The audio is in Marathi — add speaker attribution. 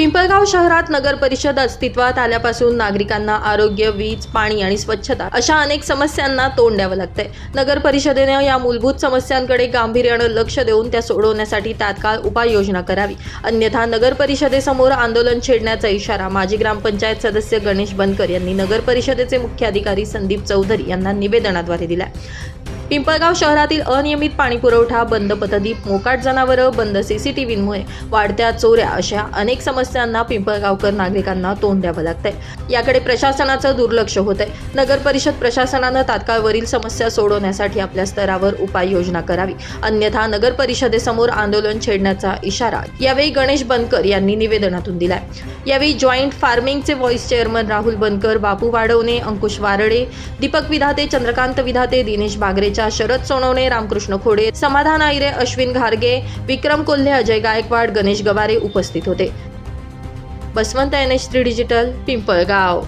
Speaker 1: पिंपळगाव शहरात नगर परिषद अस्तित्वात आल्यापासून नागरिकांना आरोग्य वीज पाणी आणि स्वच्छता अशा अनेक समस्यांना तोंड द्यावं लागतंय. नगर परिषदेनं या मूलभूत समस्यांकडे गांभीर्यानं लक्ष देऊन त्या सोडवण्यासाठी तात्काळ उपाययोजना करावी. अन्यथा नगर परिषदेसमोर आंदोलन छेडण्याचा इशारा माजी ग्रामपंचायत सदस्य गणेश बनकर यांनी नगर परिषदेचे मुख्य अधिकारी संदीप चौधरी यांना निवेदनाद्वारे दिलाय. पिंपळगाव शहरातील अनियमित पाणीपुरवठा बंद पथदीप मोकाट जनावरं बंद सीसीटीव्हीमुळे वाढत्या चोऱ्या अशा अनेक समस्यांना पिंपळगावकर नागरिकांना तोंड द्यावं लागतंय. याकडे प्रशासनाचं दुर्लक्ष होत आहे नगर परिषद प्रशासनानं तात्काळ वरील समस्या सोडवण्यासाठी आपल्या स्तरावर उपाययोजना करावी. अन्यथा नगर परिषदेसमोर आंदोलन छेडण्याचा इशारा यावेळी गणेश बनकर यांनी निवेदनातून दिलाय. यावेळी जॉईंट फार्मिंगचे व्हॉइस चेअरमन राहुल बनकर बापू वाढवणे अंकुश वारडे दीपक विधाते चंद्रकांत विधाते दिनेश बागरेच्या बागरेचा शरद सोनवणे रामकृष्ण खोडे समाधान आयरे अश्विन घारगे विक्रम कोल्हे अजय गायकवाड गणेश गवारे उपस्थित होते. Baswant N H three digital Pimpalgaon.